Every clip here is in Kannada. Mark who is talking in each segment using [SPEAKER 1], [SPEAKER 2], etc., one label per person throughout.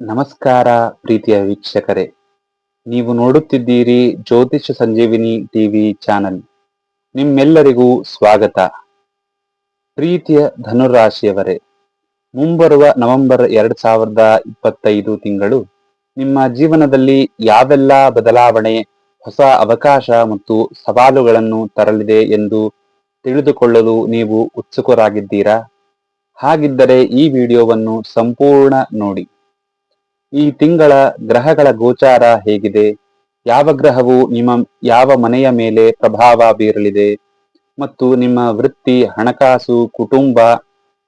[SPEAKER 1] ನಮಸ್ಕಾರ ಪ್ರೀತಿಯ ವೀಕ್ಷಕರೇ. ನೀವು ನೋಡುತ್ತಿದ್ದೀರಿ ಜ್ಯೋತಿಷ ಸಂಜೀವಿನಿ ಟಿವಿ ಚಾನಲ್. ನಿಮ್ಮೆಲ್ಲರಿಗೂ ಸ್ವಾಗತ. ಪ್ರೀತಿಯ ಧನುರಾಶಿಯವರೇ, ಮುಂಬರುವ ನವೆಂಬರ್ ಎರಡ್ ಸಾವಿರದ ಇಪ್ಪತ್ತೈದು ತಿಂಗಳು ನಿಮ್ಮ ಜೀವನದಲ್ಲಿ ಯಾವೆಲ್ಲ ಬದಲಾವಣೆ, ಹೊಸ ಅವಕಾಶ ಮತ್ತು ಸವಾಲುಗಳನ್ನು ತರಲಿದೆ ಎಂದು ತಿಳಿದುಕೊಳ್ಳಲು ನೀವು ಉತ್ಸುಕರಾಗಿದ್ದೀರಾ? ಹಾಗಿದ್ದರೆ ಈ ವಿಡಿಯೋವನ್ನು ಸಂಪೂರ್ಣ ನೋಡಿ. ಈ ತಿಂಗಳ ಗ್ರಹಗಳ ಗೋಚಾರ ಹೇಗಿದೆ? ಯಾವ ಗ್ರಹವು ನಿಮ್ಮ, ಯಾವ ಮನೆಯ ಮೇಲೆ ಪ್ರಭಾವ ಬೀರಲಿದೆ? ಮತ್ತು ನಿಮ್ಮ ವೃತ್ತಿ, ಹಣಕಾಸು, ಕುಟುಂಬ,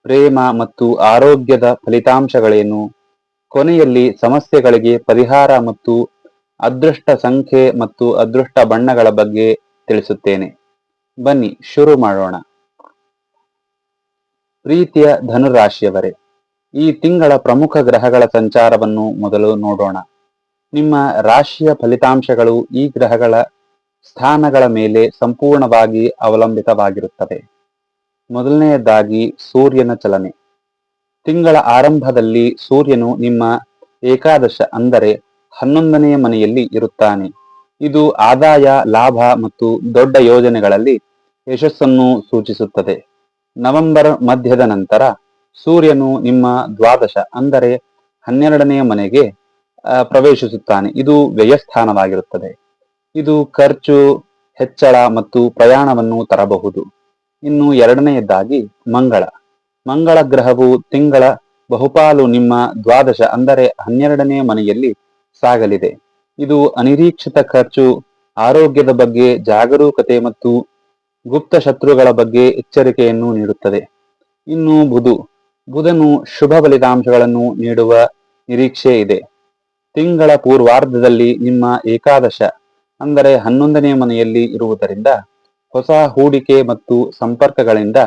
[SPEAKER 1] ಪ್ರೇಮ ಮತ್ತು ಆರೋಗ್ಯದ ಫಲಿತಾಂಶಗಳೇನು? ಕೊನೆಯಲ್ಲಿ ಸಮಸ್ಯೆಗಳಿಗೆ ಪರಿಹಾರ ಮತ್ತು ಅದೃಷ್ಟ ಸಂಖ್ಯೆ ಮತ್ತು ಅದೃಷ್ಟ ಬಣ್ಣಗಳ ಬಗ್ಗೆ ತಿಳಿಸುತ್ತೇನೆ. ಬನ್ನಿ, ಶುರು ಮಾಡೋಣ. ಪ್ರೀತಿಯ ಧನುರಾಶಿಯವರೇ ಈ ತಿಂಗಳ ಪ್ರಮುಖ ಗ್ರಹಗಳ ಸಂಚಾರವನ್ನು ಮೊದಲು ನೋಡೋಣ. ನಿಮ್ಮ ರಾಶಿಯ ಫಲಿತಾಂಶಗಳು ಈ ಗ್ರಹಗಳ ಸ್ಥಾನಗಳ ಮೇಲೆ ಸಂಪೂರ್ಣವಾಗಿ ಅವಲಂಬಿತವಾಗಿರುತ್ತವೆ. ಮೊದಲನೆಯದಾಗಿ ಸೂರ್ಯನ ಚಲನೆ. ತಿಂಗಳ ಆರಂಭದಲ್ಲಿ ಸೂರ್ಯನು ನಿಮ್ಮ ಏಕಾದಶ ಅಂದರೆ ಹನ್ನೊಂದನೆಯ ಮನೆಯಲ್ಲಿ ಇರುತ್ತಾನೆ. ಇದು ಆದಾಯ, ಲಾಭ ಮತ್ತು ದೊಡ್ಡ ಯೋಜನೆಗಳಲ್ಲಿ ಯಶಸ್ಸನ್ನು ಸೂಚಿಸುತ್ತದೆ. ನವೆಂಬರ್ ಮಧ್ಯದ ನಂತರ ಸೂರ್ಯನು ನಿಮ್ಮ ದ್ವಾದಶ ಅಂದರೆ ಹನ್ನೆರಡನೆಯ ಮನೆಗೆ ಪ್ರವೇಶಿಸುತ್ತಾನೆ. ಇದು ವ್ಯಯಸ್ಥಾನವಾಗಿರುತ್ತದೆ. ಇದು ಖರ್ಚು, ಹೆಚ್ಚಳ ಮತ್ತು ಪ್ರಯಾಣವನ್ನು ತರಬಹುದು. ಇನ್ನು ಎರಡನೆಯದಾಗಿ ಮಂಗಳ. ಮಂಗಳ ಗ್ರಹವು ತಿಂಗಳ ಬಹುಪಾಲು ನಿಮ್ಮ ದ್ವಾದಶ ಅಂದರೆ ಹನ್ನೆರಡನೆಯ ಮನೆಯಲ್ಲಿ ಸಾಗಲಿದೆ. ಇದು ಅನಿರೀಕ್ಷಿತ ಖರ್ಚು, ಆರೋಗ್ಯದ ಬಗ್ಗೆ ಜಾಗರೂಕತೆ ಮತ್ತು ಗುಪ್ತ ಶತ್ರುಗಳ ಬಗ್ಗೆ ಎಚ್ಚರಿಕೆಯನ್ನು ನೀಡುತ್ತದೆ. ಇನ್ನು ಬುಧು. ಬುಧನು ಶುಭ ಫಲಿತಾಂಶಗಳನ್ನು ನೀಡುವ ನಿರೀಕ್ಷೆ ಇದೆ. ತಿಂಗಳ ಪೂರ್ವಾರ್ಧದಲ್ಲಿ ನಿಮ್ಮ ಏಕಾದಶ, ಅಂದರೆ ಹನ್ನೊಂದನೇ ಮನೆಯಲ್ಲಿ ಇರುವುದರಿಂದ ಹೊಸ ಹೂಡಿಕೆ ಮತ್ತು ಸಂಪರ್ಕಗಳಿಂದ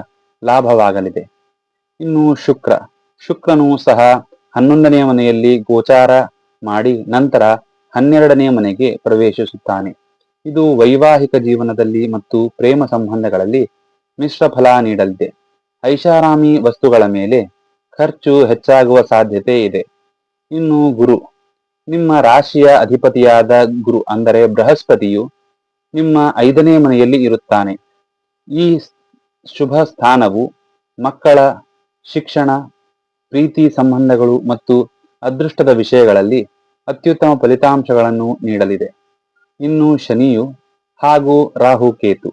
[SPEAKER 1] ಲಾಭವಾಗಲಿದೆ. ಇನ್ನು ಶುಕ್ರ, ಶುಕ್ರನು ಸಹ ಹನ್ನೊಂದನೆಯ ಮನೆಯಲ್ಲಿ ಗೋಚಾರ ಮಾಡಿ ನಂತರ ಹನ್ನೆರಡನೆಯ ಮನೆಗೆ ಪ್ರವೇಶಿಸುತ್ತಾನೆ. ಇದು ವೈವಾಹಿಕ ಜೀವನದಲ್ಲಿ ಮತ್ತು ಪ್ರೇಮ ಸಂಬಂಧಗಳಲ್ಲಿ ಮಿಶ್ರ ಫಲ ನೀಡಲಿದೆ. ಐಷಾರಾಮಿ ವಸ್ತುಗಳ ಮೇಲೆ ಖರ್ಚು ಹೆಚ್ಚಾಗುವ ಸಾಧ್ಯತೆ ಇದೆ. ಇನ್ನು ಗುರು. ನಿಮ್ಮ ರಾಶಿಯ ಅಧಿಪತಿಯಾದ ಗುರು ಅಂದರೆ ಬೃಹಸ್ಪತಿಯು ನಿಮ್ಮ ಐದನೇ ಮನೆಯಲ್ಲಿ ಇರುತ್ತಾನೆ. ಈ ಶುಭ ಸ್ಥಾನವು ಮಕ್ಕಳ ಶಿಕ್ಷಣ, ಪ್ರೀತಿ ಸಂಬಂಧಗಳು ಮತ್ತು ಅದೃಷ್ಟದ ವಿಷಯಗಳಲ್ಲಿ ಅತ್ಯುತ್ತಮ ಫಲಿತಾಂಶಗಳನ್ನು ನೀಡಲಿದೆ. ಇನ್ನು ಶನಿಯು ಹಾಗೂ ರಾಹು ಕೇತು.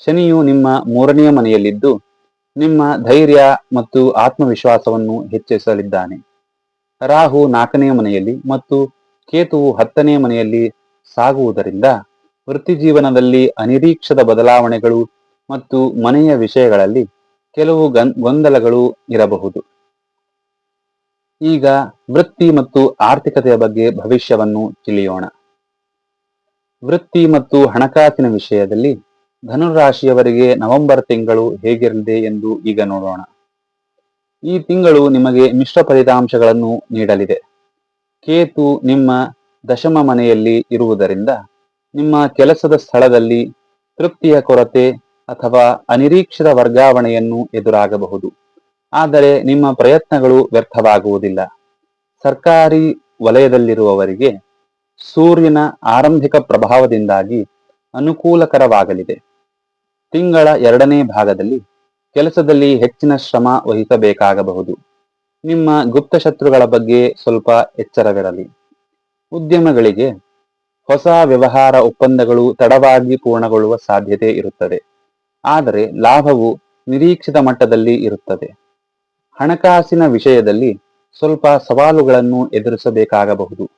[SPEAKER 1] ಶನಿಯು ನಿಮ್ಮ ಮೂರನೆಯ ಮನೆಯಲ್ಲಿದ್ದು ನಿಮ್ಮ ಧೈರ್ಯ ಮತ್ತು ಆತ್ಮವಿಶ್ವಾಸವನ್ನು ಹೆಚ್ಚಿಸಲಿದ್ದಾನೆ. ರಾಹು ನಾಲ್ಕನೇ ಮನೆಯಲ್ಲಿ ಮತ್ತು ಕೇತುವು ಹತ್ತನೇ ಮನೆಯಲ್ಲಿ ಸಾಗುವುದರಿಂದ ವೃತ್ತಿ ಜೀವನದಲ್ಲಿ ಅನಿರೀಕ್ಷಿತ ಬದಲಾವಣೆಗಳು ಮತ್ತು ಮನೆಯ ವಿಷಯಗಳಲ್ಲಿ ಕೆಲವು ಗೊಂದಲಗಳು ಇರಬಹುದು. ಈಗ ವೃತ್ತಿ ಮತ್ತು ಆರ್ಥಿಕತೆಯ ಬಗ್ಗೆ ಭವಿಷ್ಯವನ್ನು ತಿಳಿಯೋಣ. ವೃತ್ತಿ ಮತ್ತು ಹಣಕಾಸಿನ ವಿಷಯದಲ್ಲಿ ಧನುರಾಶಿಯವರಿಗೆ ನವೆಂಬರ್ ತಿಂಗಳು ಹೇಗಿರಲಿದೆ ಎಂದು ಈಗ ನೋಡೋಣ. ಈ ತಿಂಗಳು ನಿಮಗೆ ಮಿಶ್ರ ಫಲಿತಾಂಶಗಳನ್ನು ನೀಡಲಿದೆ. ಕೇತು ನಿಮ್ಮ ದಶಮ ಮನೆಯಲ್ಲಿ ಇರುವುದರಿಂದ ನಿಮ್ಮ ಕೆಲಸದ ಸ್ಥಳದಲ್ಲಿ ತೃಪ್ತಿಯ ಕೊರತೆ ಅಥವಾ ಅನಿರೀಕ್ಷಿತ ವರ್ಗಾವಣೆಯನ್ನು ಎದುರಾಗಬಹುದು. ಆದರೆ ನಿಮ್ಮ ಪ್ರಯತ್ನಗಳು ವ್ಯರ್ಥವಾಗುವುದಿಲ್ಲ. ಸರ್ಕಾರಿ ವಲಯದಲ್ಲಿರುವವರಿಗೆ ಸೂರ್ಯನ ಆರಂಭಿಕ ಪ್ರಭಾವದಿಂದಾಗಿ ಅನುಕೂಲಕರವಾಗಲಿದೆ. ತಿಂಗಳ ಎರಡನೇ ಭಾಗದಲ್ಲಿ ಕೆಲಸದಲ್ಲಿ ಹೆಚ್ಚಿನ ಶ್ರಮ ವಹಿಸಬೇಕಾಗಬಹುದು. ನಿಮ್ಮ ಗುಪ್ತ ಶತ್ರುಗಳ ಬಗ್ಗೆ ಸ್ವಲ್ಪ ಎಚ್ಚರವಿರಲಿ. ಉದ್ಯಮಗಳಿಗೆ ಹೊಸ ವ್ಯವಹಾರ ಒಪ್ಪಂದಗಳು ತಡವಾಗಿ ಪೂರ್ಣಗೊಳ್ಳುವ ಸಾಧ್ಯತೆ ಇರುತ್ತದೆ. ಆದರೆ ಲಾಭವು ನಿರೀಕ್ಷಿತ ಮಟ್ಟದಲ್ಲಿ ಇರುತ್ತದೆ. ಹಣಕಾಸಿನ ವಿಷಯದಲ್ಲಿ ಸ್ವಲ್ಪ ಸವಾಲುಗಳನ್ನು ಎದುರಿಸಬೇಕಾಗಬಹುದು.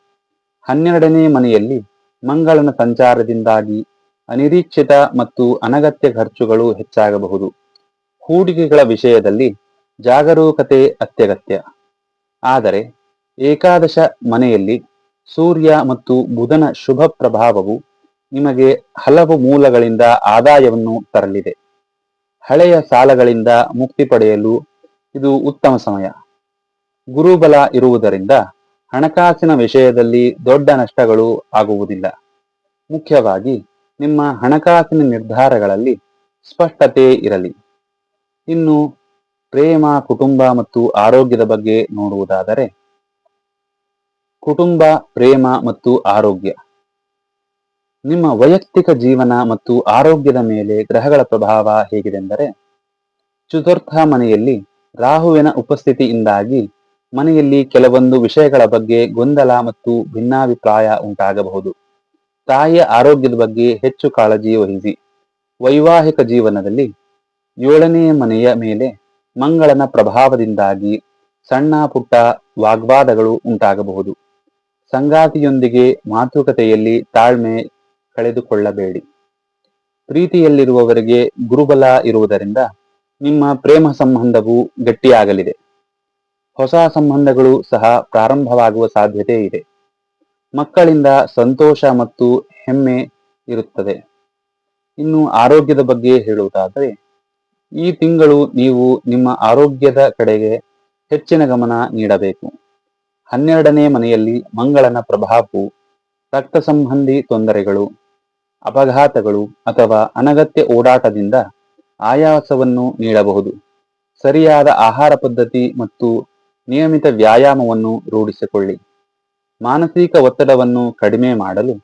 [SPEAKER 1] ಹನ್ನೆರಡನೇ ಮನೆಯಲ್ಲಿ ಮಂಗಳನ ಸಂಚಾರದಿಂದಾಗಿ ಅನಿರೀಕ್ಷಿತ ಮತ್ತು ಅನಗತ್ಯ ಖರ್ಚುಗಳು ಹೆಚ್ಚಾಗಬಹುದು. ಹೂಡಿಕೆಗಳ ವಿಷಯದಲ್ಲಿ ಜಾಗರೂಕತೆ ಅತ್ಯಗತ್ಯ. ಆದರೆ, ಏಕಾದಶ ಮನೆಯಲ್ಲಿ ಸೂರ್ಯ ಮತ್ತು ಬುಧನ ಶುಭ ಪ್ರಭಾವವು ನಿಮಗೆ ಹಲವು ಮೂಲಗಳಿಂದ ಆದಾಯವನ್ನು ತರಲಿದೆ. ಹಳೆಯ ಸಾಲಗಳಿಂದ ಮುಕ್ತಿ ಪಡೆಯಲು ಇದು ಉತ್ತಮ ಸಮಯ. ಗುರುಬಲ ಇರುವುದರಿಂದ ಹಣಕಾಸಿನ ವಿಷಯದಲ್ಲಿ ದೊಡ್ಡ ನಷ್ಟಗಳು ಆಗುವುದಿಲ್ಲ. ಮುಖ್ಯವಾಗಿ ನಿಮ್ಮ ಹಣಕಾಸಿನ ನಿರ್ಧಾರಗಳಲ್ಲಿ ಸ್ಪಷ್ಟತೆ ಇರಲಿ. ಇನ್ನು ಪ್ರೇಮ, ಕುಟುಂಬ ಮತ್ತು ಆರೋಗ್ಯದ ಬಗ್ಗೆ ನೋಡುವುದಾದರೆ, ಕುಟುಂಬ, ಪ್ರೇಮ ಮತ್ತು ಆರೋಗ್ಯ. ನಿಮ್ಮ ವೈಯಕ್ತಿಕ ಜೀವನ ಮತ್ತು ಆರೋಗ್ಯದ ಮೇಲೆ ಗ್ರಹಗಳ ಪ್ರಭಾವ ಹೇಗಿದೆಂದರೆ, ಚತುರ್ಥ ಮನೆಯಲ್ಲಿ ರಾಹುವಿನ ಉಪಸ್ಥಿತಿಯಿಂದಾಗಿ ಮನೆಯಲ್ಲಿ ಕೆಲವೊಂದು ವಿಷಯಗಳ ಬಗ್ಗೆ ಗೊಂದಲ ಮತ್ತು ಭಿನ್ನಾಭಿಪ್ರಾಯ ಉಂಟಾಗಬಹುದು. ತಾಯಿಯ ಆರೋಗ್ಯದ ಬಗ್ಗೆ ಹೆಚ್ಚು ಕಾಳಜಿ ವಹಿಸಿ. ವೈವಾಹಿಕ ಜೀವನದಲ್ಲಿ ಏಳನೆಯ ಮನೆಯ ಮೇಲೆ ಮಂಗಳನ ಪ್ರಭಾವದಿಂದಾಗಿ ಸಣ್ಣ ಪುಟ್ಟ ವಾಗ್ವಾದಗಳು ಉಂಟಾಗಬಹುದು. ಸಂಗಾತಿಯೊಂದಿಗೆ ಮಾತುಕತೆಯಲ್ಲಿ ತಾಳ್ಮೆ ಕಳೆದುಕೊಳ್ಳಬೇಡಿ. ಪ್ರೀತಿಯಲ್ಲಿರುವವರಿಗೆ ಗುರುಬಲ ಇರುವುದರಿಂದ ನಿಮ್ಮ ಪ್ರೇಮ ಸಂಬಂಧವು ಗಟ್ಟಿಯಾಗಲಿದೆ. ಹೊಸ ಸಂಬಂಧಗಳು ಸಹ ಪ್ರಾರಂಭವಾಗುವ ಸಾಧ್ಯತೆ ಇದೆ. ಮಕ್ಕಳಿಂದ ಸಂತೋಷ ಮತ್ತು ಹೆಮ್ಮೆ ಇರುತ್ತದೆ. ಇನ್ನು ಆರೋಗ್ಯದ ಬಗ್ಗೆ ಹೇಳುವುದಾದರೆ, ಈ ತಿಂಗಳು ನೀವು ನಿಮ್ಮ ಆರೋಗ್ಯದ ಕಡೆಗೆ ಹೆಚ್ಚಿನ ಗಮನ ನೀಡಬೇಕು. ಹನ್ನೆರಡನೇ ಮನೆಯಲ್ಲಿ ಮಂಗಳನ ಪ್ರಭಾವವು, ರಕ್ತ ಸಂಬಂಧಿ ತೊಂದರೆಗಳು, ಅಪಘಾತಗಳು ಅಥವಾ ಅನಗತ್ಯ ಓಡಾಟದಿಂದ ಆಯಾಸವನ್ನು ನೀಡಬಹುದು. ಸರಿಯಾದ ಆಹಾರ ಪದ್ಧತಿ ಮತ್ತು ನಿಯಮಿತ ವ್ಯಾಯಾಮವನ್ನು ರೂಢಿಸಿಕೊಳ್ಳಿ. ಮಾನಸಿಕ ಒತ್ತಡವನ್ನು ಕಡಿಮೆ ಮಾಡಲು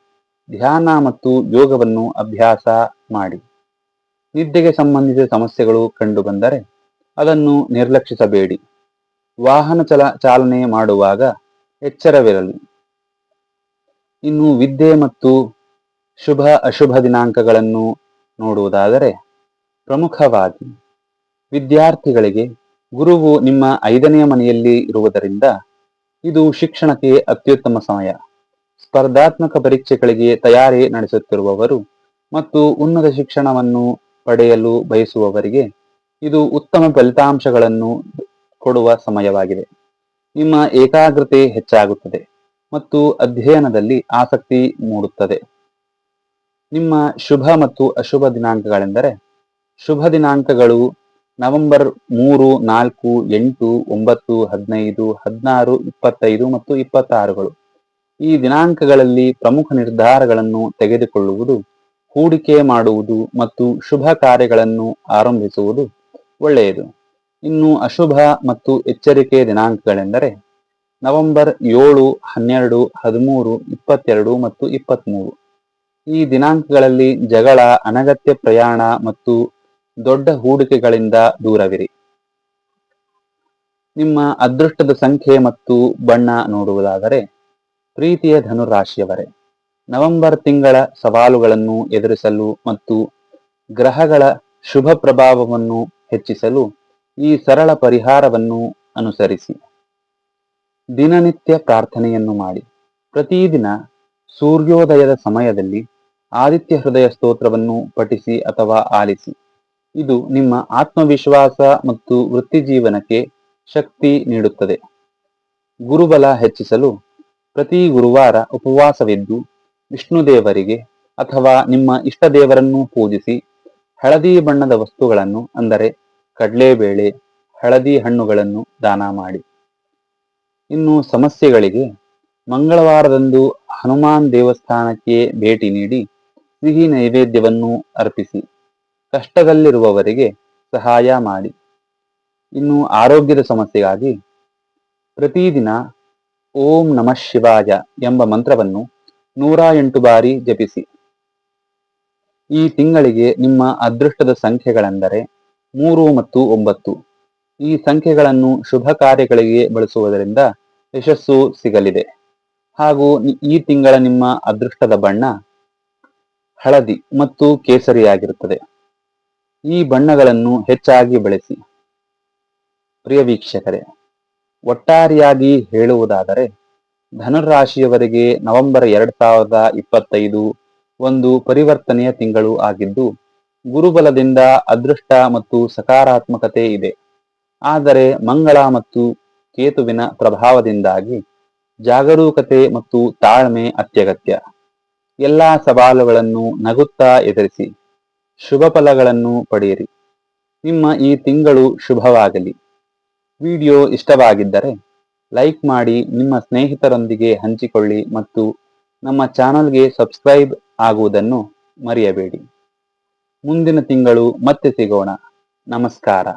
[SPEAKER 1] ಧ್ಯಾನ ಮತ್ತು ಯೋಗವನ್ನು ಅಭ್ಯಾಸ ಮಾಡಿ. ನಿದ್ದೆಗೆ ಸಂಬಂಧಿಸಿದ ಸಮಸ್ಯೆಗಳು ಕಂಡುಬಂದರೆ ಅದನ್ನು ನಿರ್ಲಕ್ಷಿಸಬೇಡಿ. ವಾಹನ ಚಲ, ಚಾಲನೆ ಮಾಡುವಾಗ ಎಚ್ಚರವಿರಲಿ. ಇನ್ನು ವಿದ್ಯೆ ಮತ್ತು ಶುಭ, ಅಶುಭ ದಿನಾಂಕಗಳನ್ನು ನೋಡುವುದಾದರೆ ಪ್ರಮುಖವಾಗಿ ವಿದ್ಯಾರ್ಥಿಗಳಿಗೆ ಗುರುವು ನಿಮ್ಮ ಐದನೆಯ ಮನೆಯಲ್ಲಿ ಇರುವುದರಿಂದ ಇದು ಶಿಕ್ಷಣಕ್ಕೆ ಅತ್ಯುತ್ತಮ ಸಮಯ ಸ್ಪರ್ಧಾತ್ಮಕ ಪರೀಕ್ಷೆಗಳಿಗೆ ತಯಾರಿ ನಡೆಸುತ್ತಿರುವವರು ಮತ್ತು ಉನ್ನತ ಶಿಕ್ಷಣವನ್ನು ಪಡೆಯಲು ಬಯಸುವವರಿಗೆ ಇದು ಉತ್ತಮ ಫಲಿತಾಂಶಗಳನ್ನು ಕೊಡುವ ಸಮಯವಾಗಿದೆ. ನಿಮ್ಮ ಏಕಾಗ್ರತೆ ಹೆಚ್ಚಾಗುತ್ತದೆ ಮತ್ತು ಅಧ್ಯಯನದಲ್ಲಿ ಆಸಕ್ತಿ ಮೂಡುತ್ತದೆ. ನಿಮ್ಮ ಶುಭ ಮತ್ತು ಅಶುಭ ದಿನಾಂಕಗಳೆಂದರೆ ಶುಭ ದಿನಾಂಕಗಳು ನವೆಂಬರ್ ಮೂರು, ನಾಲ್ಕು, ಎಂಟು, ಒಂಬತ್ತು, ಹದಿನೈದು, ಹದಿನಾರು, ಇಪ್ಪತ್ತೈದು ಮತ್ತು ಇಪ್ಪತ್ತಾರುಗಳು. ಈ ದಿನಾಂಕಗಳಲ್ಲಿ ಪ್ರಮುಖ ನಿರ್ಧಾರಗಳನ್ನು ತೆಗೆದುಕೊಳ್ಳುವುದು, ಹೂಡಿಕೆ ಮಾಡುವುದು ಮತ್ತು ಶುಭ ಕಾರ್ಯಗಳನ್ನು ಆರಂಭಿಸುವುದು ಒಳ್ಳೆಯದು. ಇನ್ನು ಅಶುಭ ಮತ್ತು ಎಚ್ಚರಿಕೆ ದಿನಾಂಕಗಳೆಂದರೆ ನವೆಂಬರ್ ಏಳು, ಹನ್ನೆರಡು, ಹದಿಮೂರು, ಇಪ್ಪತ್ತೆರಡು ಮತ್ತು ಇಪ್ಪತ್ತ್ಮೂರು. ಈ ದಿನಾಂಕಗಳಲ್ಲಿ ಜಗಳ, ಅನಗತ್ಯ ಪ್ರಯಾಣ ಮತ್ತು ದೊಡ್ಡ ಹೂಡಿಕೆಗಳಿಂದ ದೂರವಿರಿ. ನಿಮ್ಮ ಅದೃಷ್ಟದ ಸಂಖ್ಯೆ ಮತ್ತು ಬಣ್ಣ ನೋಡುವುದಾದರೆ ಪ್ರೀತಿಯ ಧನುರಾಶಿಯವರೇ, ನವೆಂಬರ್ ತಿಂಗಳ ಸವಾಲುಗಳನ್ನು ಎದುರಿಸಲು ಮತ್ತು ಗ್ರಹಗಳ ಶುಭ ಪ್ರಭಾವವನ್ನು ಹೆಚ್ಚಿಸಲು ಈ ಸರಳ ಪರಿಹಾರವನ್ನು ಅನುಸರಿಸಿ. ದಿನನಿತ್ಯ ಪ್ರಾರ್ಥನೆಯನ್ನು ಮಾಡಿ. ಪ್ರತಿದಿನ ಸೂರ್ಯೋದಯದ ಸಮಯದಲ್ಲಿ ಆದಿತ್ಯ ಹೃದಯ ಸ್ತೋತ್ರವನ್ನು ಪಠಿಸಿ ಅಥವಾ ಆಲಿಸಿ. ಇದು ನಿಮ್ಮ ಆತ್ಮವಿಶ್ವಾಸ ಮತ್ತು ವೃತ್ತಿ ಜೀವನಕ್ಕೆ ಶಕ್ತಿ ನೀಡುತ್ತದೆ. ಗುರುಬಲ ಹೆಚ್ಚಿಸಲು ಪ್ರತಿ ಗುರುವಾರ ಉಪವಾಸವಿದ್ದು, ವಿಷ್ಣು ದೇವರಿಗೆ ಅಥವಾ ನಿಮ್ಮ ಇಷ್ಟ ದೇವರನ್ನು ಪೂಜಿಸಿ ಹಳದಿ ಬಣ್ಣದ ವಸ್ತುಗಳನ್ನು, ಅಂದರೆ ಕಡಲೆಬೇಳೆ, ಹಳದಿ ಹಣ್ಣುಗಳನ್ನು ದಾನ ಮಾಡಿ. ಇನ್ನು ಸಮಸ್ಯೆಗಳಿಗೆ ಮಂಗಳವಾರದಂದು ಹನುಮಾನ್ ದೇವಸ್ಥಾನಕ್ಕೆ ಭೇಟಿ ನೀಡಿ ಸಿಹಿ ನೈವೇದ್ಯವನ್ನು ಅರ್ಪಿಸಿ. ಕಷ್ಟದಲ್ಲಿರುವವರಿಗೆ ಸಹಾಯ ಮಾಡಿ. ಇನ್ನು ಆರೋಗ್ಯದ ಸಮಸ್ಯೆಗಾಗಿ ಪ್ರತಿದಿನ ಓಂ ನಮಃ ಶಿವಾಯ ಎಂಬ ಮಂತ್ರವನ್ನು ನೂರ ಎಂಟು ಬಾರಿ ಜಪಿಸಿ. ಈ ತಿಂಗಳಿಗೆ ನಿಮ್ಮ ಅದೃಷ್ಟದ ಸಂಖ್ಯೆಗಳೆಂದರೆ ಮೂರು ಮತ್ತು ಒಂಬತ್ತು. ಈ ಸಂಖ್ಯೆಗಳನ್ನು ಶುಭ ಕಾರ್ಯಗಳಿಗೆ ಬಳಸುವುದರಿಂದ ಯಶಸ್ಸು ಸಿಗಲಿದೆ. ಹಾಗೂ ಈ ತಿಂಗಳ ನಿಮ್ಮ ಅದೃಷ್ಟದ ಬಣ್ಣ ಹಳದಿ ಮತ್ತು ಕೇಸರಿಯಾಗಿರುತ್ತದೆ. ಈ ಬಣ್ಣಗಳನ್ನು ಹೆಚ್ಚಾಗಿ ಬಳಸಿ. ಪ್ರಿಯ ವೀಕ್ಷಕರೇ, ಒಟ್ಟಾರೆಯಾಗಿ ಹೇಳುವುದಾದರೆ ಧನುರಾಶಿಯವರಿಗೆ ನವೆಂಬರ್ ಎರಡ್ ಸಾವಿರದ ಇಪ್ಪತ್ತೈದು ಒಂದು ಪರಿವರ್ತನೆಯ ತಿಂಗಳು ಆಗಿದ್ದು, ಗುರುಬಲದಿಂದ ಅದೃಷ್ಟ ಮತ್ತು ಸಕಾರಾತ್ಮಕತೆ ಇದೆ. ಆದರೆ ಮಂಗಳ ಮತ್ತು ಕೇತುವಿನ ಪ್ರಭಾವದಿಂದಾಗಿ ಜಾಗರೂಕತೆ ಮತ್ತು ತಾಳ್ಮೆ ಅತ್ಯಗತ್ಯ. ಎಲ್ಲಾ ಸವಾಲುಗಳನ್ನು ನಗುತ್ತಾ ಎದುರಿಸಿ. ಶುಭ ಫಲಗಳನ್ನು ಪಡೆಯಿರಿ. ನಿಮ್ಮ ಈ ತಿಂಗಳು ಶುಭವಾಗಲಿ. ವಿಡಿಯೋ ಇಷ್ಟವಾಗಿದ್ದರೆ ಲೈಕ್ ಮಾಡಿ, ನಿಮ್ಮ ಸ್ನೇಹಿತರೊಂದಿಗೆ ಹಂಚಿಕೊಳ್ಳಿ ಮತ್ತು ನಮ್ಮ ಚಾನಲ್ಗೆ ಸಬ್ಸ್ಕ್ರೈಬ್ ಆಗುವುದನ್ನು ಮರೆಯಬೇಡಿ. ಮುಂದಿನ ತಿಂಗಳು ಮತ್ತೆ ಸಿಗೋಣ. ನಮಸ್ಕಾರ.